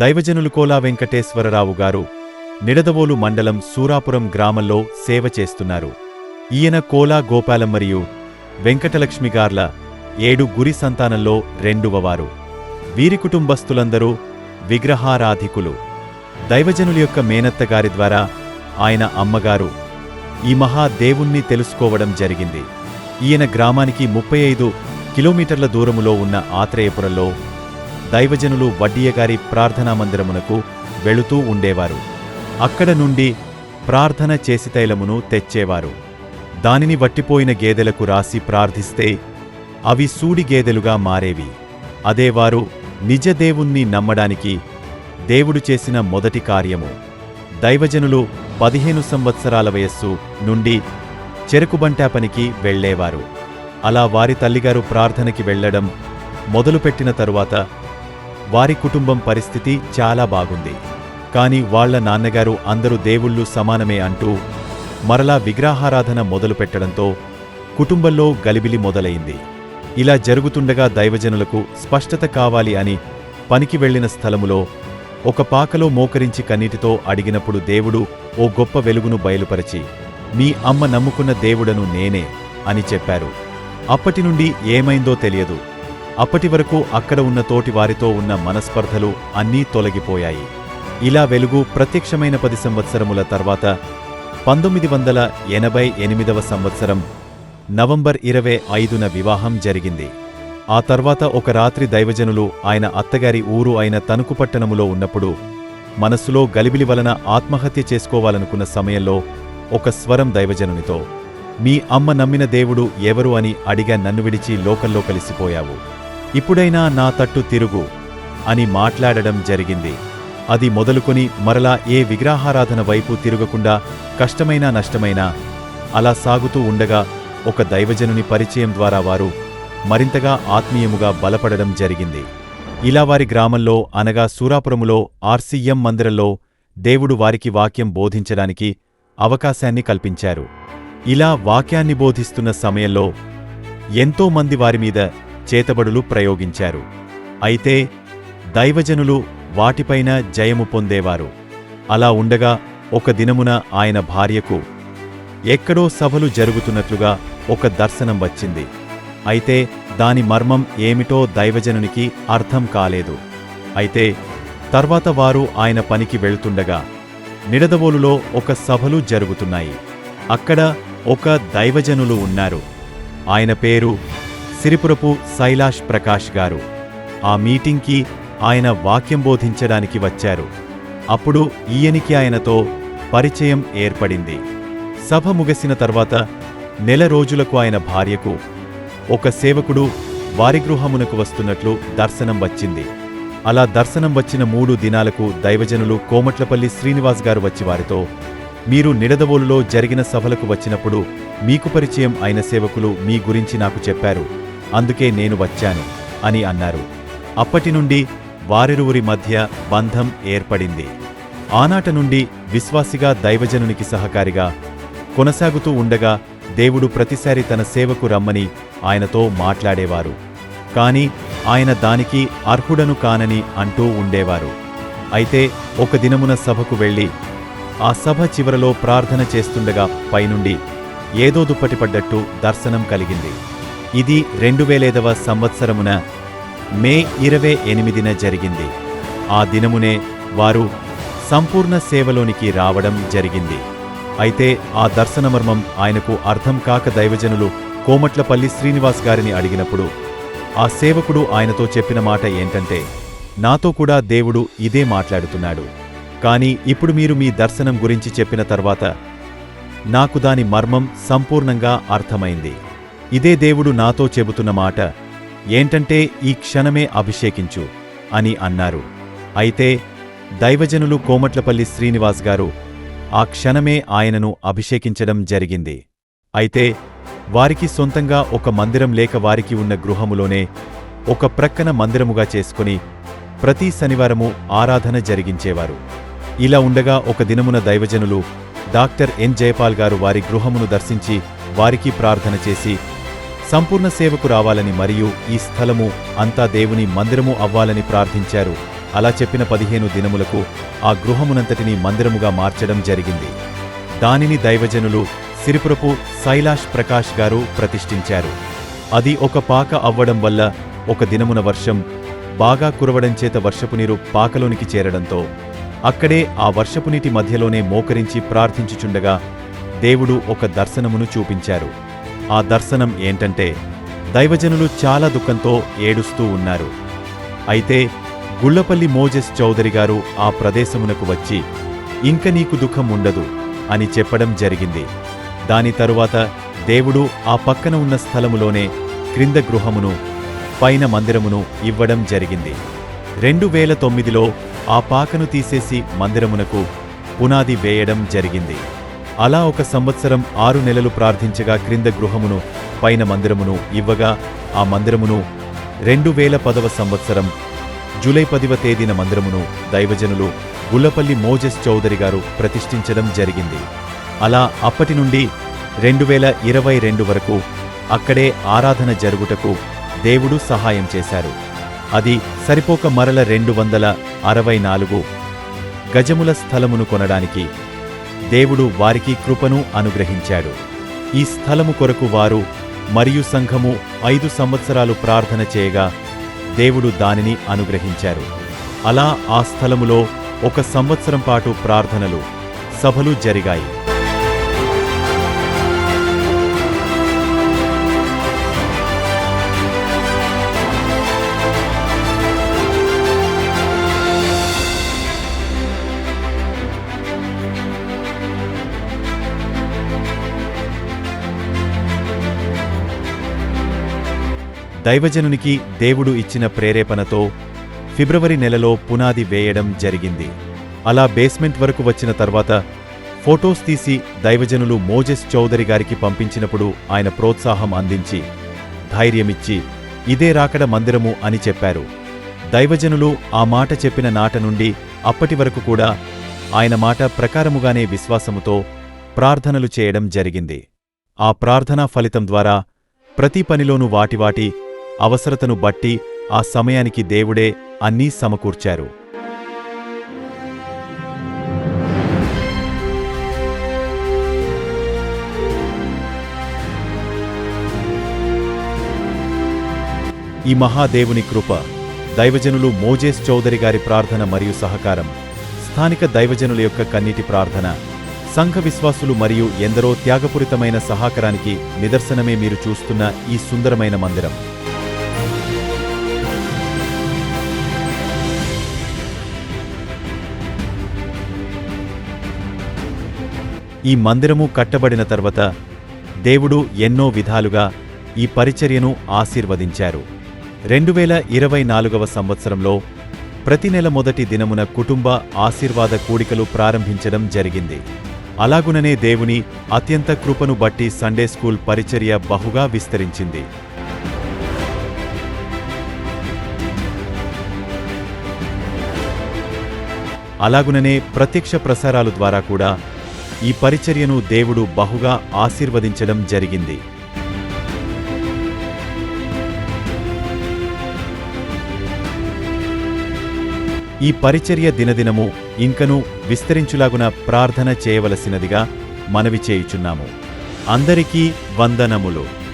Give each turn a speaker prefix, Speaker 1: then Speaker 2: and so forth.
Speaker 1: దైవజనులు కోలా వెంకటేశ్వరరావు గారు నిడదవోలు మండలం సూరాపురం గ్రామంలో సేవ చేస్తున్నారు. ఈయన కోలా గోపాలం మరియు వెంకటలక్ష్మి గార్ల ఏడు గురి సంతానంలో రెండవవారు వీరి. కుటుంబస్తులందరూ విగ్రహారాధికులు. దైవజనుల యొక్క మేనత్తగారి ద్వారా ఆయన అమ్మగారు ఈ మహాదేవుణ్ణి తెలుసుకోవడం జరిగింది. ఈయన గ్రామానికి ముప్పై ఐదు కిలోమీటర్ల దూరములో ఉన్న ఆత్రేయపురంలో దైవజనులు వడ్డియగారి ప్రార్థనా మందిరమునకు వెళుతూ ఉండేవారు. అక్కడ నుండి ప్రార్థన చేసి తైలమును తెచ్చేవారు. దానిని వట్టిపోయిన గేదెలకు రాసి ప్రార్థిస్తే అవి సూడి గేదెలుగా మారేవి. అదేవారు నిజదేవుణ్ణి నిజ దేవుణ్ణి నమ్మడానికి దేవుడు చేసిన మొదటి కార్యము. దైవజనులు పదిహేను సంవత్సరాల వయస్సు నుండి చెరుకుబంటా పనికి వెళ్ళేవారు అలా వారి తల్లిగారు ప్రార్థనకి వెళ్ళడం మొదలుపెట్టిన తరువాత వారి కుటుంబం పరిస్థితి చాలా బాగుంది. కాని వాళ్ళ నాన్నగారు అందరూ దేవుళ్ళు సమానమే అంటూ మరలా విగ్రహారాధన మొదలుపెట్టడంతో కుటుంబంలో గలిబిలి మొదలైంది. ఇలా జరుగుతుండగా దైవజనులకు స్పష్టత కావాలి అని పనికి వెళ్ళిన స్థలములో ఒక పాకలో మోకరించి కన్నీటితో అడిగినప్పుడు దేవుడు ఓ గొప్ప వెలుగును బయలుపరిచి మీ అమ్మ నమ్ముకున్న దేవుడను నేనే అని చెప్పారు. అప్పటి నుండి ఏమైందో తెలియదు. అప్పటి వరకు అక్కడ ఉన్న తోటి వారితో ఉన్న మనస్పర్ధలు అన్నీ తొలగిపోయాయి. ఇలా వెలుగు ప్రత్యక్షమైన పది సంవత్సరముల తర్వాత పంతొమ్మిది వందల ఎనభై ఎనిమిదవ సంవత్సరం నవంబర్ ఇరవై ఐదున వివాహం జరిగింది. ఆ తర్వాత ఒక రాత్రి దైవజనులు ఆయన అత్తగారి ఊరు అయిన తణుకు పట్టణములో ఉన్నప్పుడు మనస్సులో గలిబిలి వలన ఆత్మహత్య చేసుకోవాలనుకున్న సమయంలో ఒక స్వరం దైవజనునితో మీ అమ్మ నమ్మిన దేవుడు ఎవరు అని అడిగా నన్ను విడిచి లోకల్లో కలిసిపోయావు. ఇప్పుడైనా నా తట్టు తిరుగు అని మాట్లాడడం జరిగింది. అది మొదలుకొని మరలా ఏ విగ్రహారాధన వైపు తిరగకుండా కష్టమైనా నష్టమైనా అలా సాగుతూ ఉండగా ఒక దైవజనుని పరిచయం ద్వారా వారు మరింతగా ఆత్మీయముగా బలపడడం జరిగింది. ఇలా వారి గ్రామంలో అనగా సూరాపురములో ఆర్సీఎం మందిరంలో దేవుడు వారికి వాక్యం బోధించడానికి అవకాశాన్ని కల్పించారు. ఇలా వాక్యాన్ని బోధిస్తున్న సమయంలో ఎంతోమంది వారిమీద వారి మీద చేతబడులు ప్రయోగించారు. అయితే దైవజనులు వాటిపైన జయము పొందేవారు. అలా ఉండగా ఒక దినమున ఆయన భార్యకు ఎక్కడో సభలు జరుగుతున్నట్లుగా ఒక దర్శనం వచ్చింది. అయితే దాని మర్మం ఏమిటో దైవజనునికి అర్థం కాలేదు. అయితే తర్వాత వారు ఆయన పనికి వెళ్తుండగా నిడదవోలులో ఒక సభలు జరుగుతున్నాయి. అక్కడ ఒక దైవజనులు ఉన్నారు. ఆయన పేరు సిరిపురపు శైలాష్ ప్రకాష్ గారు. ఆ మీటింగ్కి ఆయన వాక్యం బోధించడానికి వచ్చారు. అప్పుడు ఈయనికి ఆయనతో పరిచయం ఏర్పడింది. సభ ముగిసిన తర్వాత నెల రోజులకు ఆయన భార్యకు ఒక సేవకుడు వారి గృహమునకు వస్తున్నట్లు దర్శనం వచ్చింది. అలా దర్శనం వచ్చిన మూడు దినాలకు దైవజనులు కోమట్లపల్లి శ్రీనివాస్ గారు వచ్చి వారితో మీరు నిడదవోలులో జరిగిన సభలకు వచ్చినప్పుడు మీకు పరిచయం అయిన సేవకులు మీ గురించి నాకు చెప్పారు. అందుకే నేను వచ్చాను అని అన్నారు. అప్పటి నుండి వారిరువురి మధ్య బంధం ఏర్పడింది. ఆనాట నుండి విశ్వాసిగా దైవజనునికి సహకారిగా కొనసాగుతూ ఉండగా దేవుడు ప్రతిసారి తన సేవకు రమ్మని ఆయనతో మాట్లాడేవారు. కాని ఆయన దానికి అర్హుడను కానని అంటూ ఉండేవారు. అయితే ఒక దినమున సభకు వెళ్ళి ఆ సభ చివరలో ప్రార్థన చేస్తుండగా పైనుండి ఏదో దుప్పటిపడ్డట్టు దర్శనం కలిగింది. ఇది రెండు వేలేదవ సంవత్సరమున మే ఇరవై ఎనిమిదిన జరిగింది. ఆ దినమునే వారు సంపూర్ణ సేవలోనికి రావడం జరిగింది. అయితే ఆ దర్శనమర్మం ఆయనకు అర్థం కాక దైవజనులు కోమట్లపల్లి శ్రీనివాస్ గారిని అడిగినప్పుడు ఆ సేవకుడు ఆయనతో చెప్పిన మాట ఏంటంటే నాతో కూడా దేవుడు ఇదే మాట్లాడుతున్నాడు. కాని ఇప్పుడు మీరు మీ దర్శనం గురించి చెప్పిన తర్వాత నాకు దాని మర్మం సంపూర్ణంగా అర్థమైంది. ఇదే దేవుడు నాతో చెబుతున్న మాట ఏంటంటే ఈ క్షణమే అభిషేకించు అని అన్నారు. అయితే దైవజనులు కోమట్లపల్లి శ్రీనివాస్ గారు ఆ క్షణమే ఆయనను అభిషేకించడం జరిగింది. అయితే వారికి సొంతంగా ఒక మందిరం లేక వారికి ఉన్న గృహములోనే ఒక ప్రక్కన మందిరముగా చేసుకుని ప్రతి శనివారము ఆరాధన జరిగించేవారు. ఇలా ఉండగా ఒక దినమున దైవజనులు డాక్టర్ ఎన్ జయపాల్ గారు వారి గృహమును దర్శించి వారికి ప్రార్థన చేసి సంపూర్ణ సేవకు రావాలని మరియు ఈ స్థలము అంతా దేవుని మందిరము అవ్వాలని ప్రార్థించారు. అలా చెప్పిన పదిహేను దినములకు ఆ గృహమునంతటిని మందిరముగా మార్చడం జరిగింది. దానిని దైవజనులు సిరిపురపు శైలాష్ ప్రకాష్ గారు ప్రతిష్ఠించారు. అది ఒక పాక అవ్వడం వల్ల ఒక దినమున వర్షం బాగా కురవడం చేత వర్షపు నీరు పాకలోనికి చేరడంతో అక్కడే ఆ వర్షపు నీటి మధ్యలోనే మోకరించి ప్రార్థించుచుండగా దేవుడు ఒక దర్శనమును చూపించారు. ఆ దర్శనం ఏంటంటే దైవజనులు చాలా దుఃఖంతో ఏడుస్తూ ఉన్నారు. అయితే గుళ్ళపల్లి మోజెస్ చౌదరి గారు ఆ ప్రదేశమునకు వచ్చి ఇంక నీకు దుఃఖం ఉండదు అని చెప్పడం జరిగింది. దాని తరువాత దేవుడు ఆ పక్కన ఉన్న స్థలములోనే క్రింద గృహమును పైన మందిరమును ఇవ్వడం జరిగింది. రెండు వేల తొమ్మిదిలో ఆ పాకను తీసేసి మందిరమునకు పునాది వేయడం జరిగింది. అలా ఒక సంవత్సరం ఆరు నెలలు ప్రార్థించగా క్రింద గృహమును పైన మందిరమును ఇవ్వగా ఆ మందిరమును రెండు వేల పదవ సంవత్సరం జూలై పదివ తేదీన మందిరమును దైవజనులు గుల్లపల్లి మోజెస్ చౌదరి గారు ప్రతిష్ఠించడం జరిగింది. అలా అప్పటి నుండి రెండు వేల ఇరవై రెండు వరకు అక్కడే ఆరాధన జరుగుటకు దేవుడు సహాయం చేశారు. అది సరిపోక మరల రెండు వందల అరవై నాలుగు గజముల స్థలమును కొనడానికి దేవుడు వారికి కృపను అనుగ్రహించాడు. ఈ స్థలము కొరకు వారు మరియు సంఘము ఐదు సంవత్సరాలు ప్రార్థన చేయగా దేవుడు దానిని అనుగ్రహించారు. అలా ఆ స్థలములో ఒక సంవత్సరం పాటు ప్రార్థనలు సభలు జరిగాయి. దైవజనునికి దేవుడు ఇచ్చిన ప్రేరేపణతో ఫిబ్రవరి నెలలో పునాది వేయడం జరిగింది. అలా బేస్మెంట్ వరకు వచ్చిన తర్వాత ఫోటోస్ తీసి దైవజనులు మోజెస్ చౌదరి గారికి పంపించినప్పుడు ఆయన ప్రోత్సాహం అందించి ధైర్యమిచ్చి ఇదే రాకడ మందిరము అని చెప్పారు. దైవజనులు ఆ మాట చెప్పిన నాట నుండి అప్పటి వరకు కూడా ఆయన మాట ప్రకారముగానే విశ్వాసముతో ప్రార్థనలు చేయడం జరిగింది. ఆ ప్రార్థనా ఫలితం ద్వారా ప్రతి పనిలోనూ వాటివాటి అవసరతను బట్టి ఆ సమయానికి దేవుడే అన్నీ సమకూర్చారు. ఈ మహాదేవుని కృప దైవజనులు మోజేస్ చౌదరి గారి ప్రార్థన మరియు సహకారం స్థానిక దైవజనుల యొక్క కన్నీటి ప్రార్థన సంఘ విశ్వాసులు మరియు ఎందరో త్యాగపూరితమైన సహకారానికి నిదర్శనమే మీరు చూస్తున్న ఈ సుందరమైన మందిరం. ఈ మందిరము కట్టబడిన తర్వాత దేవుడు ఎన్నో విధాలుగా ఈ పరిచర్యను ఆశీర్వదించారు. రెండు వేల ఇరవై నాలుగవ సంవత్సరంలో ప్రతి నెల మొదటి దినమున కుటుంబ ఆశీర్వాద కూడికలు ప్రారంభించడం జరిగింది. అలాగుననే దేవుని అత్యంత కృపను బట్టి సండే స్కూల్ పరిచర్య బహుగా విస్తరించింది. అలాగుననే ప్రత్యక్ష ప్రసారాలు ద్వారా కూడా ఈ పరిచర్యను దేవుడు బహుగా ఆశీర్వదించడం జరిగింది. ఈ పరిచర్య దినదినము ఇంకను విస్తరించులాగున ప్రార్థన చేయవలసినదిగా మనవి చేయుచున్నాము. అందరికీ వందనములు.